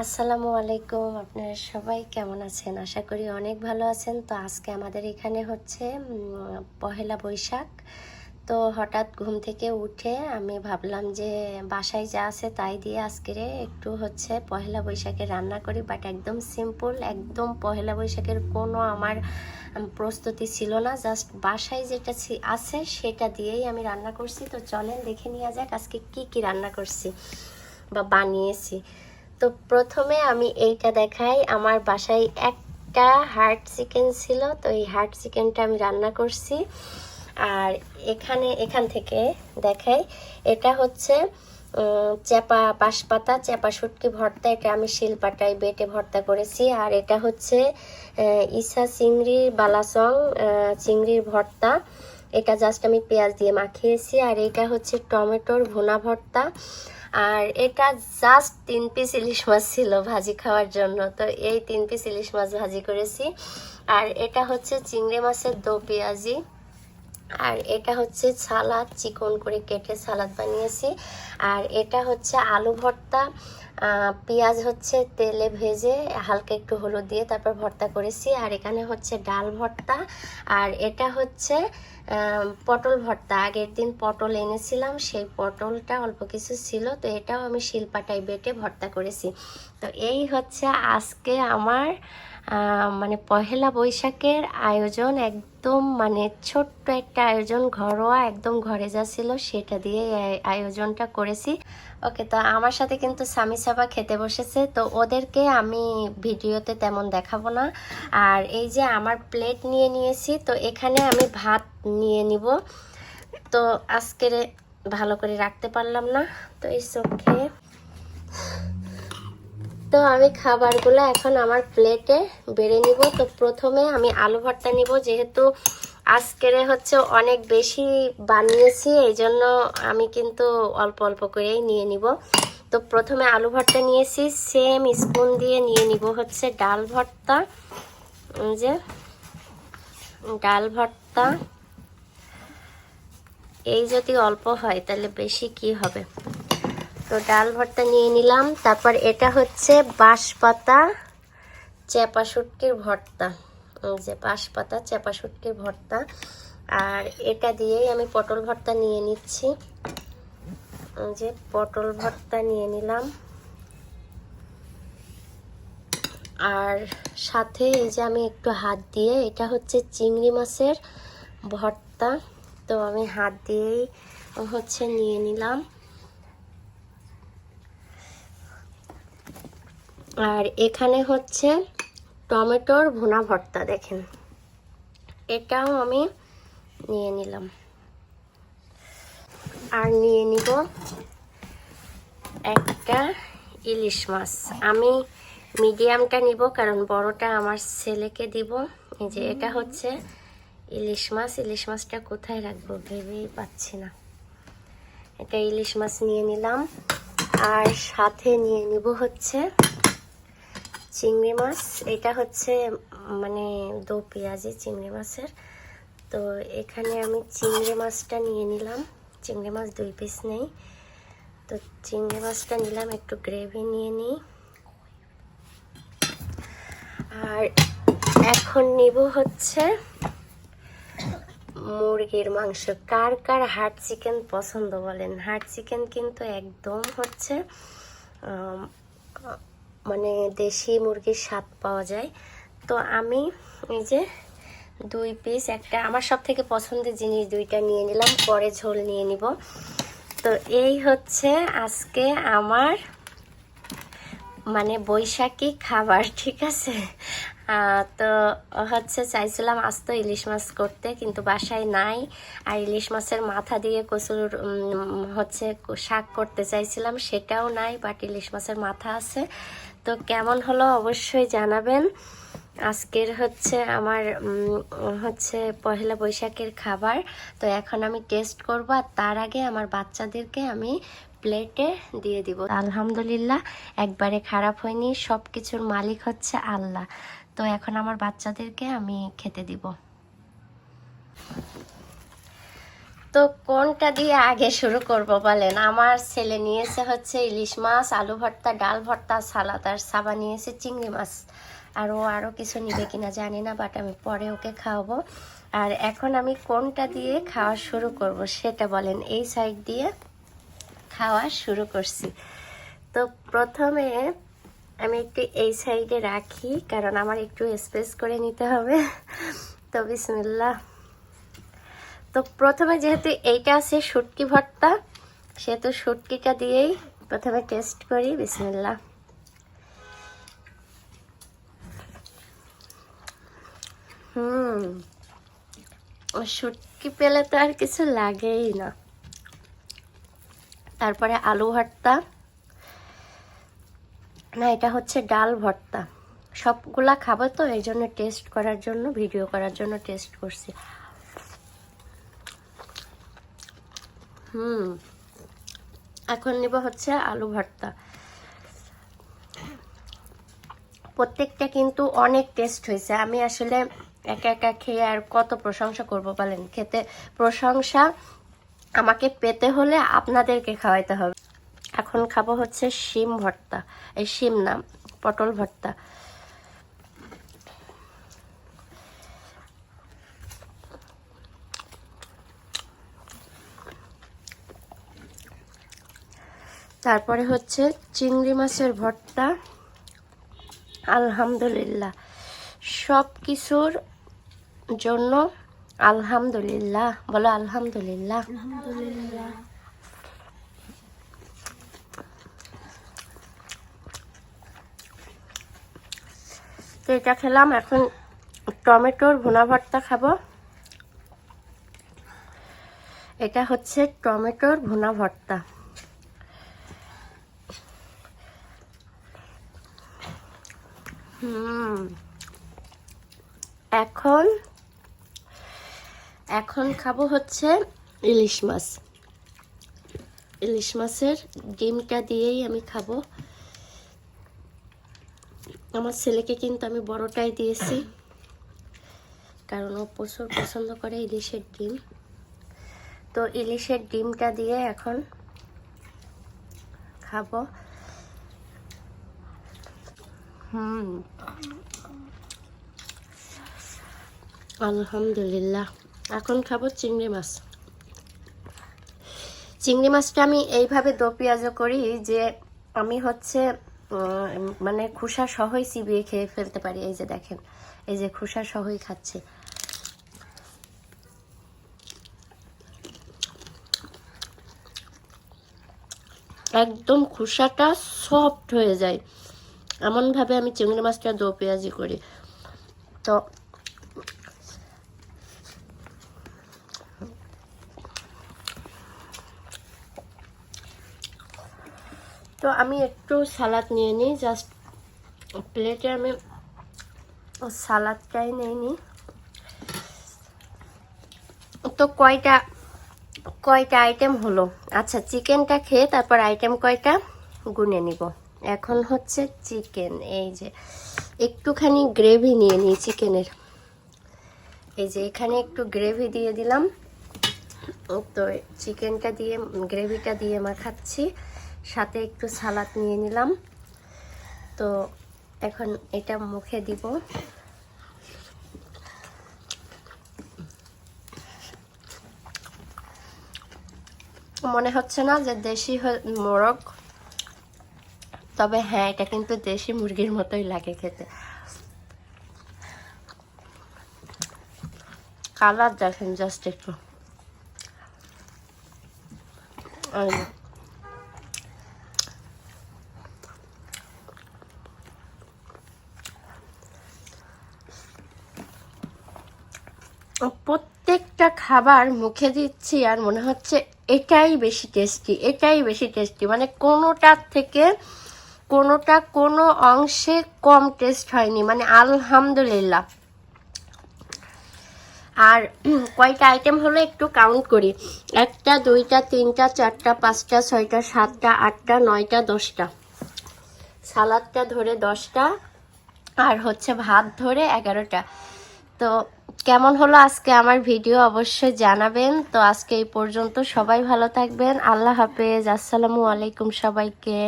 আসসালামু আলাইকুম, আপনারা সবাই কেমন আছেন? আশা করি অনেক ভালো আছেন। তো আজকে আমাদের এখানে হচ্ছে পহেলা বৈশাখ। তো হঠাৎ ঘুম থেকে উঠে আমি ভাবলাম যে, বাসায় যা আছে তাই দিয়ে আজকের একটু হচ্ছে পহেলা বৈশাখে রান্না করি। বাট একদম সিম্পল একদম পহেলা বৈশাখের কোনো আমার প্রস্তুতি ছিল না। জাস্ট বাসায় যেটা আছে সেটা দিয়েই আমি রান্না করছি। তো চলেন দেখে নেওয়া যাক আজকে কি কি রান্না করছি বা বানিয়েছি। তো প্রথমে আমি এইটা দেখাই। আমার বাসায় একটা হার্ড চিকেন ছিল, তো এই হার্ড চিকেনটা আমি রান্না করছি। আর এখানে, এখান থেকে দেখাই, এটা হচ্ছে চ্যাপা বাঁশপাতা, চ্যাপা শুটকি ভর্তা, এটা আমি শিলপাটায় বেটে ভর্তা করেছি। আর এটা হচ্ছে ইসা চিংড়ির বালাসং চিংড়ির ভর্তা। এটা জাস্ট আমি পেঁয়াজ দিয়ে মাখিয়েছি। আর এটা হচ্ছে টমেটোর ভুনা ভর্তা। আর এটা জাস্ট তিন পিস ইলিশ মাছ ছিল ভাজি খাওয়ার জন্য। তো এই তিন পিস ইলিশ মাছ ভাজি করেছি। আর এটা হচ্ছে চিংড়ি মাছের দো পেঁয়াজি। আর এটা হচ্ছে সালাদ, চিকন করে কেটে সালাদ বানিয়েছি। আর এটা হচ্ছে আলু ভর্তা পেঁয়াজ হচ্ছে তেলে ভেজে হালকা একটু হলুদ দিয়ে তারপর ভর্তা করেছি। আর এখানে হচ্ছে ডাল ভর্তা, আর এটা হচ্ছে পটল ভর্তা। আগের দিন পটল এনেছিলাম, সেই পটলটা অল্প কিছু ছিল, তো এটাও আমি শিলপাটায় বেটে ভর্তা করেছি। তো এই হচ্ছে আজকে আমার মানে পহেলা বৈশাখের আয়োজন একদম মানে ছোট্ট একটা আয়োজন, ঘরোয়া একদম ঘরে যা ছিল সেটা দিয়ে আয়োজনটা করেছি। ওকে, তো আমার সাথে কিন্তু সামি সাবা খেতে বসেছে, তো ওদেরকে আমি ভিডিওতে তেমন দেখাবো না। আর এই যে আমার প্লেট নিয়ে নিয়েছি, তো এখানে আমি ভাত নিয়ে নিব। তো আজকের ভালো করে রাখতে পারলাম না, তো এই চোখে। তো আমি খাবারগুলো এখন আমার প্লেটে বেড়ে নিব। তো প্রথমে আমি আলু ভর্তা নিব, যেহেতু আজকের হচ্ছে অনেক বেশি বানিয়েছি এই জন্য আমি কিন্তু অল্প অল্প করেই নিয়ে নিব। তো প্রথমে আলু ভর্তা নিয়েছি সেম স্পুন দিয়ে নিয়ে নিব হচ্ছে ডাল ভর্তা। যে, ডাল ভর্তা। এই যদি অল্প হয়, তাহলে বেশি কি হবে? তো ডাল ভর্তা নিয়ে নিলাম। তারপর এটা হচ্ছে বাঁশপাতা চেপা শুটকির ভর্তা যে বাঁশপাতা চেপা শুটকির ভর্তা। আর এটা দিয়েই আমি পটল ভর্তা নিয়ে নিচ্ছি। যে পটল ভর্তা নিয়ে নিলাম। আর সাথে এই যে আমি একটু হাত দিয়ে, এটা হচ্ছে চিংড়ি মাছের ভর্তা। তো আমি হাত দিয়েই হচ্ছে নিয়ে নিলাম। আর এখানে হচ্ছে টমেটোর ভুনা ভর্তা, দেখেন। এটাও আমি নিয়ে নিলাম। আর নিয়ে নিব একটা ইলিশ মাছ। আমি মিডিয়ামটা নিব, কারণ বড়টা আমার ছেলেকে দিব। এই যে এটা হচ্ছে ইলিশ মাছ। ইলিশ মাছটা কোথায় রাখব ভেবেই পাচ্ছি না। এটা ইলিশ মাছ নিয়ে নিলাম। আর সাথে নিয়ে নিব হচ্ছে চিংড়ি মাছ, এটা হচ্ছে মানে দো পেঁয়াজি চিংড়ি মাছের। তো এখানে আমি চিংড়ি মাছটা নিয়ে নিলাম। চিংড়ি মাছ দুই পিস নেই। তো চিংড়ি মাছটা নিলাম, একটু গ্রেভি নিয়ে নিই। আর এখন নিব হচ্ছে মুরগির মাংস। কার কার হার্ড চিকেন পছন্দ বলেন? হার্ড চিকেন কিন্তু একদম হচ্ছে মানে দেশি মুরগির স্বাদ পাওয়া যায়। তো আমি এই যে দুই পিস একটা আমার সব থেকে পছন্দের জিনিস দুইটা নিয়ে নিলাম, পরে ঝোল নিয়ে নিব। তো এই হচ্ছে আজকে আমার মানে বৈশাখী খাবার, ঠিক আছে? তো হচ্ছে চাইছিলাম আস্ত ইলিশ মাছ করতে, কিন্তু বাসায় নাই। আর ইলিশ মাছের মাথা দিয়ে কচুর হচ্ছে শাক করতে চাইছিলাম, সেটাও নাই বাট ইলিশ মাছের মাথা আছে। তো কেমন হলো অবশ্যই জানাবেন। আজকের হচ্ছে আমার হচ্ছে পহেলা বৈশাখের খাবার। তো এখন আমি টেস্ট করব আর তার আগে আমার বাচ্চাদেরকে আমি প্লেটে দিয়ে দিব। আলহামদুলিল্লাহ, একবারে খারাপ হয়নি সব কিছুর মালিক হচ্ছে আল্লাহ। তো এখন আমার বাচ্চাদেরকে আমি খেতে দিব। তো কোনটা দিয়ে আগে শুরু করব বলেন? আমার ছেলে নিয়েছে হচ্ছে ইলিশ মাছ, আলু ভর্তা, ডাল ভর্তা, সালাদ আর সাবা নিয়েছে চিংড়ি মাছ। আর ও আরও কিছু নিবে কিনা জানি না বাট আমি পরে ওকে খাওয়াবো। আর এখন আমি কোনটা দিয়ে খাওয়া শুরু করব সেটা বলেন। এই সাইড দিয়ে খাওয়া শুরু করছি। তো প্রথমে আমি একটু এই সাইডে রাখি, কারণ আমার একটু স্পেস করে নিতে হবে। তো বিসমিল্লাহ। তো প্রথমে যেহেতু এইটা আছে শুটকি ভর্তা, সেহেতু শুটকিটা দিয়েই প্রথমে টেস্ট করি, বিসমিল্লাহ। হুম শুটকি পেলে তো আর কিছু লাগেই না। তারপরে আলু ভর্তা। না, এটা হচ্ছে ডাল ভর্তা। সবগুলা খাব তো এই জন্য টেস্ট করার জন্য, ভিডিও করার জন্য টেস্ট করছি। হুম। এখন নিব হচ্ছে আলু ভর্তা। প্রত্যেকটা কিন্তু অনেক টেস্ট হয়েছে। আমি আসলে একা একা খেয়ে আর কত প্রশংসা করব বলেন? খেতে প্রশংসা আমাকে পেতে হলে আপনাদেরকে খাওয়াইতে হবে। এখন খাব হচ্ছে শিম ভর্তা, এই শিম না, পটল ভর্তা। তারপরে হচ্ছে চিংড়ি মাছের ভর্তা, আলহামদুলিল্লাহ। সব কিছুর জন্য আলহামদুলিল্লাহ, বলো আলহামদুলিল্লাহ। এটা খেলাম, এখন টমেটোর ভুনা ভর্তা খাব। এটা হচ্ছে টমেটোর ভুনা ভর্তা। এখন এখন খাব হচ্ছে ইলিশ মাছ। ইলিশ মাছের ডিমটা দিয়েই আমি খাব। আমার ছেলেকে কিন্তু আমি বড়টাই দিয়েছি। কারণ ও প্রচুর পছন্দ করে ইলিশের ডিম। তো ইলিশের ডিমটা দিয়ে এখন খাব। হুম আলহামদুলিল্লাহ। এখন খাব চিংড়ি মাছ। চিংড়ি মাছটা আমি এইভাবে দো পেঁয়াজও করি যে আমি হচ্ছে মানে খোসা সহই চিবিয়ে খেয়ে ফেলতে পারি। এই যে দেখেন, এই যে খোসা সহই খাচ্ছে। একদম খোসাটা সফট হয়ে যায়। এমনভাবে আমি চিংড়ি মাছটা দো পেঁয়াজি করি। তো তো আমি একটু সালাদ নিয়ে নিই, জাস্ট প্লেটে আমি সালাদটাই নিয়ে নিই। তো কয়টা কয়টা আইটেম হলো? আচ্ছা চিকেনটা খেয়ে তারপর আইটেম কয়টা গুনে নিব? এখন হচ্ছে চিকেন, এই যে একটুখানি গ্রেভি নিয়ে নিই চিকেনের। এই যে এখানে একটু গ্রেভি দিয়ে দিলাম। তো চিকেনটা দিয়ে, গ্রেভিটা দিয়ে মাখাচ্ছি সাথে একটু সালাদ নিয়ে নিলাম। তো এখন এটা মুখে দিব। মনে হচ্ছে না যে দেশি মোরগ তবে হ্যাঁ এটা কিন্তু দেশি মুরগির মতোই লাগে খেতে। কালার দেখেন জাস্ট একটু। প্রত্যেকটা খাবার মুখে দিচ্ছি আর মনে হচ্ছে এটাই বেশি টেস্টি এটাই বেশি টেস্টি মানে কোনোটার থেকে কোনোটা কোনো অংশে কম টেস্ট হয়নি মানে আলহামদুলিল্লাহ। আর কয়টা আইটেম হলো একটু কাউন্ট করি। একটা, দুইটা, তিনটা, চারটা, পাঁচটা, ছয়টা, সাতটা, আটটা, নয়টা, দশটা। সালাদটা ধরে দশটা, আর হচ্ছে ভাত ধরে এগারোটা। তো কেমন হলো আজকে আমার ভিডিও অবশ্যই জানাবেন। তো আজকে এই পর্যন্ত সবাই ভালো থাকবেন। আল্লাহ হাফেজ। আসসালামু আলাইকুম সবাইকে।